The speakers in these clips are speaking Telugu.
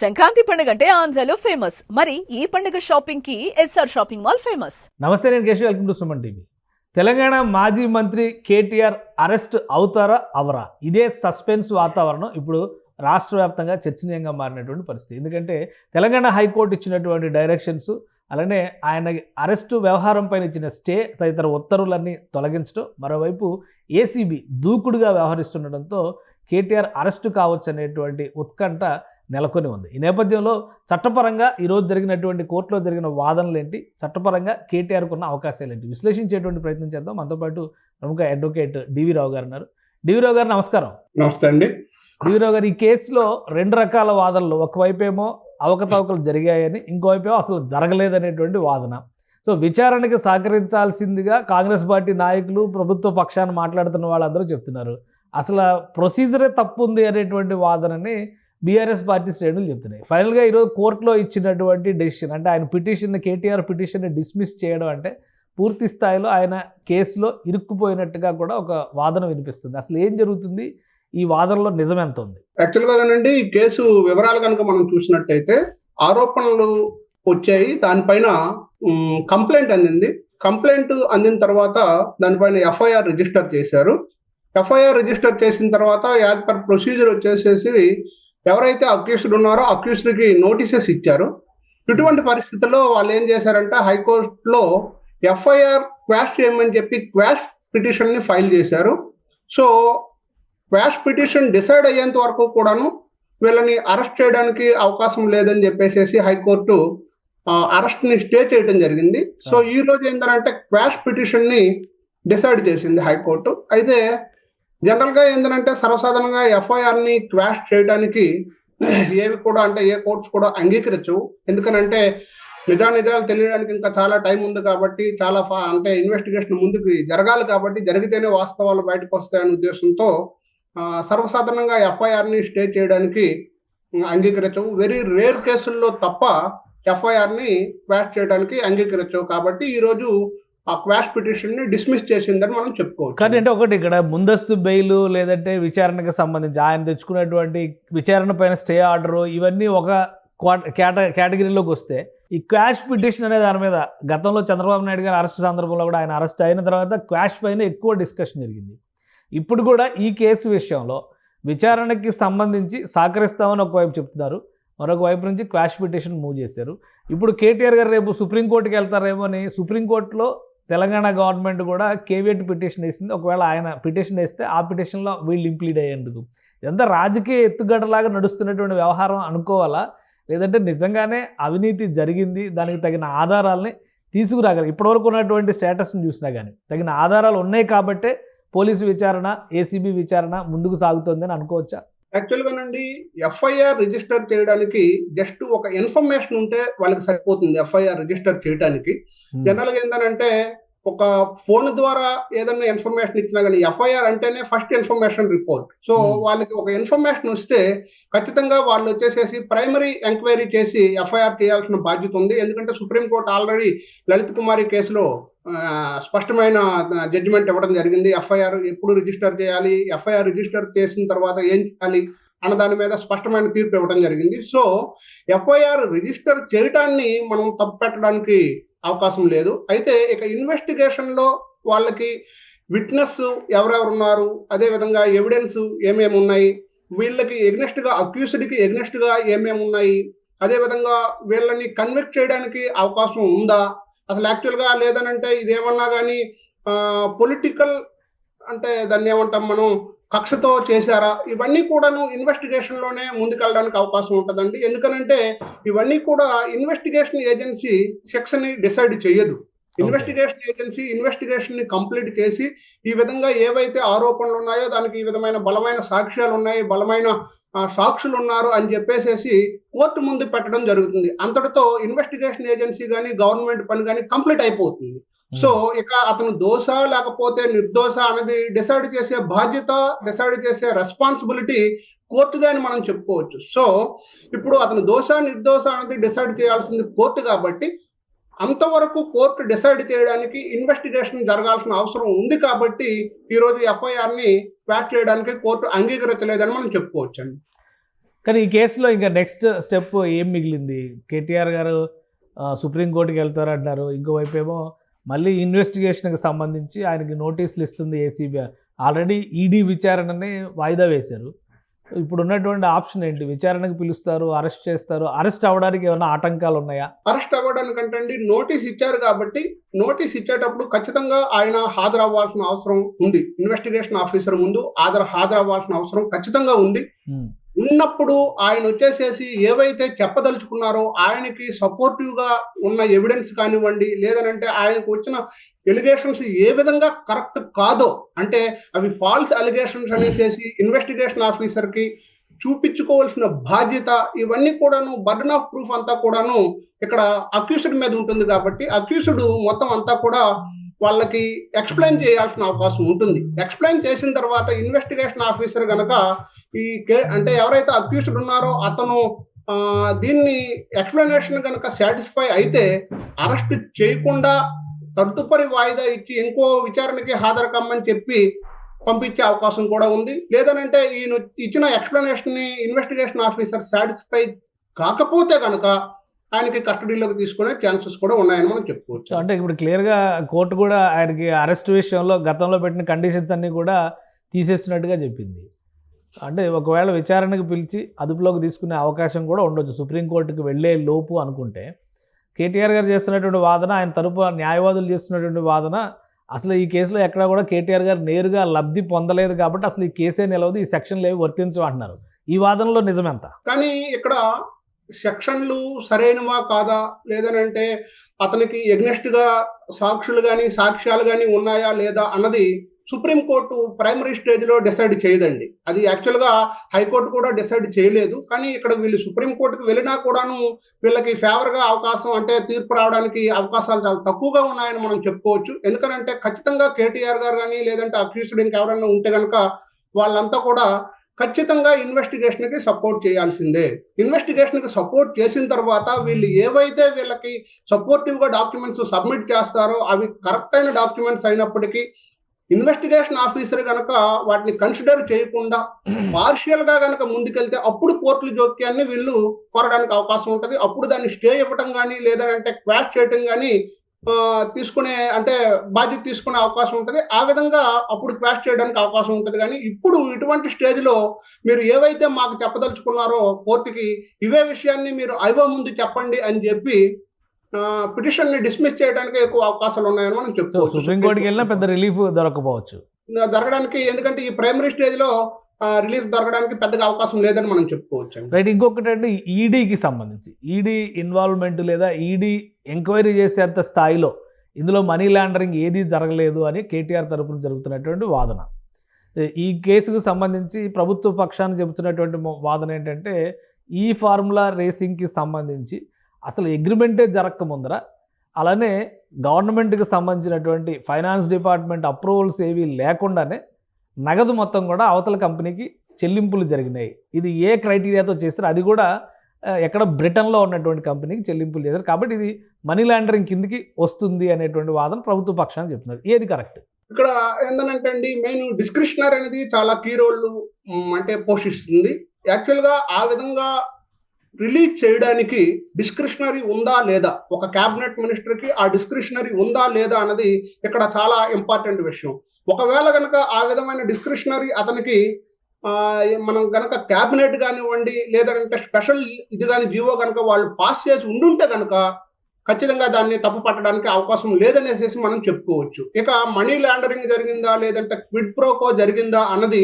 సంక్రాంతి పండుగ అంటే ఆంధ్రాలో ఫేమస్. మరి ఈ పండుగ షాపింగ్కి ఎస్ఆర్ షాపింగ్ మాల్ ఫేమస్. నమస్తే నేను Keshav. Welcome to Suman TV. Telangana మాజీ మంత్రి కేటీఆర్ అరెస్ట్ అవుతారా? అవరా? ఇదే సస్పెన్స్ వాతావరణం. ఇప్పుడు రాష్ట్ర వ్యాప్తంగా చర్చనీయంగా మారినటువంటి పరిస్థితి. ఎందుకంటే తెలంగాణ హైకోర్టు ఇచ్చినటువంటి డైరెక్షన్స్ అలానే ఆయన అరెస్టు వ్యవహారం పైన ఇచ్చిన స్టే తదితర ఉత్తర్వులన్నీ తొలగించడం. మరోవైపు ఏసీబీ దూకుడుగా వ్యవహరిస్తుండటంతో కేటీఆర్ అరెస్టు కావచ్చు అనేటువంటి ఉత్కంఠ నెలకొని ఉంది. ఈ నేపథ్యంలో చట్టపరంగా ఈరోజు జరిగినటువంటి కోర్టులో జరిగిన వాదనలు ఏంటి చట్టపరంగా కేటీఆర్కు ఉన్న అవకాశాలు ఏంటి విశ్లేషించేటువంటి ప్రయత్నం చేద్దాం. మనతో పాటు ప్రముఖ అడ్వకేట్ డివి రావు గారు ఉన్నారు. డివి రావు గారు నమస్కారం. నమస్తే అండి. డివి రావు గారు ఈ కేసులో రెండు రకాల వాదనలు. ఒకవైపు ఏమో అవకతవకలు జరిగాయని ఇంకోవైపు ఏమో అసలు జరగలేదనేటువంటి వాదన. సో విచారణకి సహకరించాల్సిందిగా కాంగ్రెస్ పార్టీ నాయకులు ప్రభుత్వ పక్షాన్ని మాట్లాడుతున్న వాళ్ళందరూ చెప్తున్నారు. అసలు ప్రొసీజరే తప్పు ఉంది అనేటువంటి వాదనని బీఆర్ఎస్ పార్టీ శ్రేణులు చెప్తున్నాయి. ఫైనల్గా ఈరోజు కోర్టులో ఇచ్చినటువంటి డెసిషన్ అంటే ఆయన పిటిషన్ కేటీఆర్ పిటిషన్ని డిస్మిస్ చేయడం అంటే పూర్తి స్థాయిలో ఆయన కేసులో ఇరుక్కుపోయినట్టుగా కూడా ఒక వాదన వినిపిస్తుంది. అసలు ఏం జరుగుతుంది? ఈ వాదనలో నిజమెంత ఉంది యాక్చువల్గానండి ఈ కేసు వివరాలు కనుక మనం చూసినట్టయితే ఆరోపణలు వచ్చాయి. దానిపైన కంప్లైంట్ అందింది. కంప్లైంట్ అందిన తర్వాత దానిపైన ఎఫ్ఐఆర్ రిజిస్టర్ చేశారు. ఎఫ్ఐఆర్ రిజిస్టర్ చేసిన తర్వాత యాజ్ పర్ ప్రొసీజర్ వచ్చేసేసి ఎవరైతే అక్యూస్డ్ ఉన్నారో అక్యూస్డ్కి నోటీసెస్ ఇచ్చారు. ఇటువంటి పరిస్థితుల్లో వాళ్ళు ఏం చేశారంటే హైకోర్టులో ఎఫ్ఐఆర్ క్వాష్ చేయమని చెప్పి క్వాష్ పిటిషన్ని ఫైల్ చేశారు. సో క్వాష్ పిటిషన్ డిసైడ్ అయ్యేంత వరకు కూడాను వీళ్ళని అరెస్ట్ చేయడానికి అవకాశం లేదని చెప్పేసి హైకోర్టు అరెస్ట్ని స్టే చేయడం జరిగింది. సో ఈ రోజు ఏంటంటే క్వాష్ పిటిషన్ని డిసైడ్ చేసింది హైకోర్టు. అయితే జనరల్గా ఏంటంటే సర్వసాధారణంగా ఎఫ్ఐఆర్ని క్వాష్ చేయడానికి ఏవి కూడా అంటే ఏ కోర్ట్స్ కూడా అంగీకరించవు. ఎందుకనంటే నిజా నిజాలు తెలియడానికి ఇంకా చాలా టైం ఉంది కాబట్టి చాలా ఫా- అంటే ఇన్వెస్టిగేషన్ ముందుకు జరగాలి కాబట్టి జరిగితేనే వాస్తవాలు బయటకు వస్తాయనే ఉద్దేశంతో సర్వసాధారణంగా ఎఫ్ఐఆర్ని స్టే చేయడానికి అంగీకరించవు. వెరీ రేర్ కేసుల్లో తప్ప ఎఫ్ఐఆర్ని క్వాష్ చేయడానికి అంగీకరించవు. కాబట్టి ఈరోజు ఆ క్వాష్ పిటిషన్ని డిస్మిస్ చేసిందని మనం కానీ అంటే ఒకటి ఇక్కడ ముందస్తు బెయిల్ లేదంటే విచారణకు సంబంధించి ఆయన తెచ్చుకున్నటువంటి విచారణ పైన స్టే ఆర్డర్ ఇవన్నీ ఒక క్వాట- కేట కేటగిరీలోకి వస్తే ఈ క్వాష్ పిటిషన్ అనే దాని మీద గతంలో చంద్రబాబు నాయుడు గారు అరెస్ట్ సందర్భంలో కూడా ఆయన అరెస్ట్ అయిన తర్వాత క్వాష్ పైన ఎక్కువ డిస్కషన్ జరిగింది. ఇప్పుడు కూడా ఈ కేసు విషయంలో విచారణకి సంబంధించి సహకరిస్తామని ఒకవైపు చెప్తున్నారు. మరొక వైపు నుంచి క్వాష్ పిటిషన్ మూవ్ చేశారు. ఇప్పుడు కేటీఆర్ గారు రేపు సుప్రీంకోర్టుకి వెళ్తారేమో అని సుప్రీంకోర్టులో తెలంగాణ గవర్నమెంట్ కూడా కేవీఎట్ పిటిషన్ వేసింది. ఒకవేళ ఆయన పిటిషన్ వేస్తే ఆ పిటిషన్లో వీళ్ళు ఇంప్లీడ్ అయ్యేందుకు. ఎంత రాజకీయ ఎత్తుగడలాగా నడుస్తున్నటువంటి వ్యవహారం అనుకోవాలా? లేదంటే నిజంగానే అవినీతి జరిగింది దానికి తగిన ఆధారాలని తీసుకురాగలి ఇప్పటివరకు ఉన్నటువంటి స్టేటస్ని చూసినా కానీ తగిన ఆధారాలు ఉన్నాయి కాబట్టే పోలీసు విచారణ ఏసీబీ విచారణ ముందుకు సాగుతోందని అనుకోవచ్చా? యాక్చువల్ గానండి ఎఫ్ఐఆర్ రిజిస్టర్ చేయడానికి జస్ట్ ఒక ఇన్ఫర్మేషన్ ఉంటే వాళ్ళకి సరిపోతుంది ఎఫ్ఐఆర్ రిజిస్టర్ చేయడానికి జనరల్గా ఏంటంటే ఒక ఫోన్ ద్వారా ఏదైనా ఇన్ఫర్మేషన్ ఇచ్చినా కానీ ఎఫ్ఐఆర్ అంటేనే ఫస్ట్ ఇన్ఫర్మేషన్ రిపోర్ట్ సో. వాళ్ళకి ఒక ఇన్ఫర్మేషన్ వస్తే ఖచ్చితంగా వాళ్ళు వచ్చేసేసి ప్రైమరీ ఎంక్వైరీ చేసి ఎఫ్ఐఆర్ చేయాల్సిన బాధ్యత ఉంది. ఎందుకంటే సుప్రీంకోర్టు ఆల్రెడీ లలిత్ కుమారి కేసులో స్పష్టమైన జడ్జిమెంట్ ఇవ్వడం జరిగింది. ఎఫ్ఐఆర్ ఎప్పుడు రిజిస్టర్ చేయాలి? ఎఫ్ఐఆర్ రిజిస్టర్ చేసిన తర్వాత ఏం చేయాలి? అన్న దాని మీద స్పష్టమైన తీర్పు ఇవ్వడం జరిగింది. సో ఎఫ్ఐఆర్ రిజిస్టర్ చేయటాన్ని మనం తప్పు పెట్టడానికి అవకాశం లేదు. అయితే ఇక ఇన్వెస్టిగేషన్లో వాళ్ళకి విట్నెస్ ఎవరెవరు ఉన్నారు అదేవిధంగా ఎవిడెన్స్ ఏమేమి ఉన్నాయి వీళ్ళకి ఎగ్నెస్ట్గా అక్యూస్డ్కి ఎగ్నెస్ట్గా ఏమేమి ఉన్నాయి అదే విధంగా వీళ్ళని కన్విక్ట్ చేయడానికి అవకాశం ఉందా అసలు యాక్చువల్గా లేదనంటే ఇదేమన్నా కానీ పొలిటికల్ అంటే దాన్ని ఏమంటాం మనం కక్షతో చేశారా? ఇవన్నీ కూడాను ఇన్వెస్టిగేషన్లోనే ముందుకెళ్ళడానికి అవకాశం ఉంటుందండి. ఎందుకనంటే ఇవన్నీ కూడా ఇన్వెస్టిగేషన్ ఏజెన్సీ సెక్షన్ డిసైడ్ చేయదు ఇన్వెస్టిగేషన్ ఏజెన్సీ ఇన్వెస్టిగేషన్ని కంప్లీట్ చేసి ఈ విధంగా ఏవైతే ఆరోపణలు ఉన్నాయో దానికి ఈ విధమైన బలమైన సాక్ష్యాలు ఉన్నాయి బలమైన సాక్షులు ఉన్నారు అని చెప్పేసేసి కోర్టు ముందు పెట్టడం జరుగుతుంది. అంతటితో ఇన్వెస్టిగేషన్ ఏజెన్సీ కానీ గవర్నమెంట్ పని కానీ కంప్లీట్ అయిపోతుంది. సో ఇక అతను దోష లేకపోతే నిర్దోష అనేది డిసైడ్ చేసే బాధ్యత డిసైడ్ చేసే రెస్పాన్సిబిలిటీ కోర్టుగా అని మనం చెప్పుకోవచ్చు. సో ఇప్పుడు అతను దోష నిర్దోష అనేది డిసైడ్ చేయాల్సింది కోర్టు కాబట్టి అంతవరకు కోర్టు డిసైడ్ చేయడానికి ఇన్వెస్టిగేషన్ జరగాల్సిన అవసరం ఉంది కాబట్టి ఈరోజు ఎఫ్ఐఆర్ని క్వాష్ చేయడానికి కోర్టు అంగీకరించలేదని మనం చెప్పుకోవచ్చండి. కానీ ఈ కేసులో ఇంకా నెక్స్ట్ స్టెప్ ఏం మిగిలింది? కేటీఆర్ గారు సుప్రీంకోర్టుకి వెళ్తారు అంటారు ఇంకోవైపు ఏమో మళ్ళీ ఇన్వెస్టిగేషన్కి సంబంధించి ఆయనకి నోటీసులు ఇస్తుంది ఏసీబీ ఆల్రెడీ ఈడీ విచారణని వాయిదా వేశారు. ఇప్పుడు ఉన్నటువంటి ఆప్షన్ ఏంటి? విచారణకు పిలుస్తారు అరెస్ట్ చేస్తారు. అరెస్ట్ అవ్వడానికి ఏమైనా ఆటంకాలు ఉన్నాయా? అరెస్ట్ అవ్వడానికంటే అండి నోటీస్ ఇచ్చారు కాబట్టి నోటీస్ ఇచ్చేటప్పుడు ఖచ్చితంగా ఆయన హాజరవ్వాల్సిన అవసరం ఉంది. ఇన్వెస్టిగేషన్ ఆఫీసర్ ముందు హాజరు హాజరవ్వాల్సిన అవసరం ఖచ్చితంగా ఉంది. ఉమ్, ఉన్నప్పుడు ఆయన వచ్చేసేసి ఏవైతే చెప్పదలుచుకున్నారో ఆయనకి సపోర్టివ్గా ఉన్న ఎవిడెన్స్ కానివ్వండి లేదనంటే ఆయనకు వచ్చిన ఎలిగేషన్స్ ఏ విధంగా కరెక్ట్ కాదో అంటే అవి ఫాల్స్ అలిగేషన్స్ అనేసేసి ఇన్వెస్టిగేషన్ ఆఫీసర్కి చూపించుకోవాల్సిన బాధ్యత ఇవన్నీ కూడాను బర్డన్ ఆఫ్ ప్రూఫ్ అంతా కూడాను ఇక్కడ అక్యూస్డ్ మీద ఉంటుంది కాబట్టి అక్యూస్డ్ మొత్తం అంతా కూడా వాళ్ళకి ఎక్స్ప్లెయిన్ చేయాల్సిన అవకాశం ఉంటుంది. ఎక్స్ప్లెయిన్ చేసిన తర్వాత ఇన్వెస్టిగేషన్ ఆఫీసర్ కనుక ఈ కే అంటే ఎవరైతే అక్యూస్డ్ ఉన్నారో అతను దీన్ని ఎక్స్ప్లెనేషన్ కనుక సాటిస్ఫై అయితే అరెస్ట్ చేయకుండా తదుపరి వాయిదా ఇచ్చి ఇంకో విచారణకి హాజరు కమ్మని చెప్పి పంపించే అవకాశం కూడా ఉంది. లేదనంటే ఈయన ఇచ్చిన ఎక్స్ప్లెనేషన్ని ఇన్వెస్టిగేషన్ ఆఫీసర్ సాటిస్ఫై కాకపోతే కనుక ఆయనకి కస్టడీలోకి తీసుకునే ఛాన్సెస్ కూడా ఉన్నాయని మనం చెప్పుకోవచ్చు. అంటే ఇప్పుడు క్లియర్గా కోర్టు కూడా ఆయనకి అరెస్ట్ విషయంలో గతంలో పెట్టిన కండిషన్స్ అన్నీ కూడా తీసేస్తున్నట్టుగా చెప్పింది. అంటే ఒకవేళ విచారణకు పిలిచి అదుపులోకి తీసుకునే అవకాశం కూడా ఉండొచ్చు. సుప్రీంకోర్టుకి వెళ్ళే లోపు అనుకుంటే కేటీఆర్ గారు చేస్తున్నటువంటి వాదన ఆయన తరపు న్యాయవాదులు చేస్తున్నటువంటి వాదన అసలు ఈ కేసులో ఎక్కడా కూడా కేటీఆర్ గారు నేరుగా లబ్ధి పొందలేదు కాబట్టి అసలు ఈ కేసే నిలవదు ఈ సెక్షన్లు ఏవి వర్తించు అంటున్నారు. ఈ వాదనలో నిజమెంత? కానీ ఇక్కడ సెక్షన్లు సరైనవా కాదా? లేదనంటే అతనికి ఎగ్నెస్ట్గా సాక్షులు కానీ సాక్ష్యాలు కానీ ఉన్నాయా లేదా అన్నది సుప్రీంకోర్టు ప్రైమరీ స్టేజ్లో డిసైడ్ చేయదండి. అది యాక్చువల్గా హైకోర్టు కూడా డిసైడ్ చేయలేదు. కానీ ఇక్కడ వీళ్ళు సుప్రీంకోర్టుకు వెళ్ళినా కూడాను వీళ్ళకి ఫేవర్గా అవకాశం అంటే తీర్పు రావడానికి అవకాశాలు చాలా తక్కువగా ఉన్నాయని మనం చెప్పుకోవచ్చు. ఎందుకనంటే ఖచ్చితంగా కేటీఆర్ గారు కానీ లేదంటే అక్యూస్డ్ ఇంకెవరైనా ఉంటే కనుక వాళ్ళంతా కూడా ఖచ్చితంగా ఇన్వెస్టిగేషన్కి సపోర్ట్ చేయాల్సిందే. ఇన్వెస్టిగేషన్కి సపోర్ట్ చేసిన తర్వాత వీళ్ళు ఏవైతే వీళ్ళకి సపోర్టివ్గా డాక్యుమెంట్స్ సబ్మిట్ చేస్తారో అవి కరెక్ట్ అయిన డాక్యుమెంట్స్ అయినప్పటికీ ఇన్వెస్టిగేషన్ ఆఫీసర్ కనుక వాటిని కన్సిడర్ చేయకుండా పార్షియల్గా కనుక ముందుకెళ్తే అప్పుడు కోర్టుల జోక్యాన్ని వీళ్ళు కోరడానికి అవకాశం ఉంటుంది. అప్పుడు దాన్ని స్టే ఇవ్వటం కానీ లేదంటే క్వాష్ చేయటం కానీ తీసుకునే అంటే బాధ్యత తీసుకునే అవకాశం ఉంటుంది. ఆ విధంగా అప్పుడు క్వాష్ చేయడానికి అవకాశం ఉంటుంది. కానీ ఇప్పుడు ఇటువంటి స్టేజ్లో మీరు ఏవైతే మాకు చెప్పదలుచుకున్నారో కోర్టుకి ఇవే విషయాన్ని మీరు ఐవో ముందు చెప్పండి అని చెప్పి పిటిషన్ని డిస్మిస్ చేయడానికి ఎక్కువ అవకాశాలు ఉన్నాయని మనం చెప్పుకోవచ్చు. సుప్రీంకోర్టుకి వెళ్ళినా పెద్ద రిలీఫ్ దొరకపోవచ్చు. జరగడానికి ఎందుకంటే ఈ ప్రైమరీ స్టేజ్లో రిలీఫ్ దొరకడానికి పెద్దగా అవకాశం లేదని మనం చెప్పుకోవచ్చు రైట్ ఇంకొకటి అంటే ఈడీకి సంబంధించి. ఈడీ ఇన్వాల్వ్మెంట్ లేదా ఈడీ ఎంక్వైరీ చేసేంత స్థాయిలో ఇందులో మనీ లాండరింగ్ ఏదీ జరగలేదు అని కేటీఆర్ తరపున జరుగుతున్నటువంటి వాదన. ఈ కేసుకు సంబంధించి ప్రభుత్వ పక్షాన్ని చెబుతున్నటువంటి వాదన ఏంటంటే ఈ ఫార్ములా రేసింగ్కి సంబంధించి అసలు అగ్రిమెంటే జరగక ముందర. అలానే గవర్నమెంట్కి సంబంధించినటువంటి ఫైనాన్స్ డిపార్ట్మెంట్ అప్రూవల్స్ ఏవి లేకుండానే నగదు మొత్తం కూడా అవతల కంపెనీకి చెల్లింపులు జరిగినాయి. ఇది ఏ క్రైటీరియాతో చేశారు అది కూడా ఎక్కడ బ్రిటన్లో ఉన్నటువంటి కంపెనీకి చెల్లింపులు చేశారు. కాబట్టి ఇది మనీ లాండరింగ్ కిందికి వస్తుంది అనేటువంటి వాదన ప్రభుత్వ పక్షాన్ని చెప్తున్నారు. ఏది కరెక్ట్ ఇక్కడ ఏంటంటే అండి మెయిన్ డిస్క్రిప్షనర్ అనేది చాలా కీ రోల్ అంటే పోషిస్తుంది. యాక్చువల్గా ఆ విధంగా రిలీజ్ చేయడానికి డిస్క్రిషనరీ ఉందా లేదా? ఒక క్యాబినెట్ మినిస్టర్కి ఆ డిస్క్రిషనరీ ఉందా లేదా అన్నది ఇక్కడ చాలా ఇంపార్టెంట్ విషయం. ఒకవేళ కనుక ఆ విధమైన డిస్క్రిషనరీ అతనికి మనం కనుక క్యాబినెట్ కానివ్వండి లేదంటే స్పెషల్ ఇది కానీ జీవో కనుక వాళ్ళు పాస్ చేసి ఉండుంటే కనుక ఖచ్చితంగా దాన్ని తప్పు పట్టడానికి అవకాశం లేదనేసి మనం చెప్పుకోవచ్చు. ఇక మనీ లాండరింగ్ జరిగిందా లేదంటే క్విడ్ ప్రోకో జరిగిందా అన్నది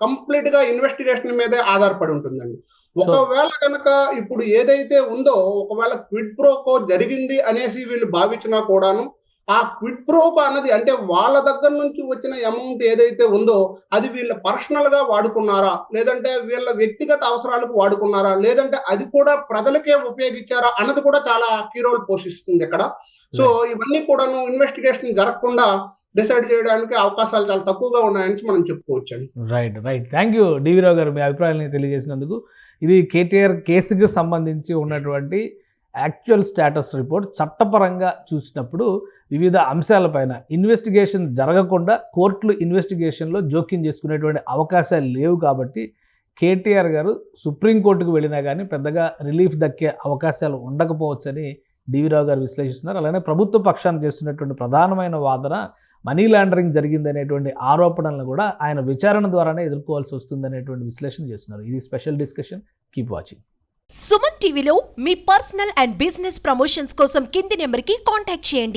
కంప్లీట్గా ఇన్వెస్టిగేషన్ మీదే ఆధారపడి ఉంటుందండి. ఒకవేళ కనుక ఇప్పుడు ఏదైతే ఉందో ఒకవేళ క్విడ్ ప్రోకో జరిగింది అనేసి వీళ్ళు భావించినా కూడాను ఆ క్విడ్ ప్రోకో అన్నది అంటే వాళ్ళ దగ్గర నుంచి వచ్చిన అమౌంట్ ఏదైతే ఉందో అది వీళ్ళ పర్సనల్గా వాడుకున్నారా? లేదంటే వీళ్ళ వ్యక్తిగత అవసరాలకు వాడుకున్నారా? లేదంటే అది కూడా ప్రజలకే ఉపయోగించారా? అన్నది కూడా చాలా కీ రోల్ పోషిస్తుంది ఇక్కడ సో ఇవన్నీ కూడాను ఇన్వెస్టిగేషన్ జరగకుండా డిసైడ్ చేయడానికి అవకాశాలు చాలా తక్కువగా ఉన్నాయని మనం చెప్పుకోవచ్చండి. Right right thank you DV Rao గారు మీ అభిప్రాయాన్ని తెలియజేసినందుకు. ఇది కేటీఆర్ కేసుకు సంబంధించి ఉన్నటువంటి యాక్చువల్ స్టేటస్ రిపోర్ట్ చట్టపరంగా చూసినప్పుడు వివిధ అంశాలపైన ఇన్వెస్టిగేషన్ జరగకుండా కోర్టులు ఇన్వెస్టిగేషన్లో జోక్యం చేసుకునేటువంటి అవకాశాలు లేవు కాబట్టి కేటీఆర్ గారు సుప్రీంకోర్టుకు వెళ్ళినా కానీ పెద్దగా రిలీఫ్ దక్కే అవకాశాలు ఉండకపోవచ్చని డివిరావు గారు విశ్లేషిస్తున్నారు. అలానే ప్రభుత్వ పక్షాన్ని చేస్తున్నటువంటి ప్రధానమైన వాదన మనీ లాండరింగ్ జరిగిందనేటువంటి ఆరోపణలను కూడా ఆయన విచారణ ద్వారానే ఎదుర్కోవాల్సి వస్తుందనేటువంటి విశ్లేషణ చేస్తున్నారు. ఇది special discussion. Keep watching. Suman టీవీలో మీ పర్సనల్ అండ్ బిజినెస్ ప్రమోషన్స్ కోసం కింది నెంబర్కి కాంటాక్ట్ చేయండి.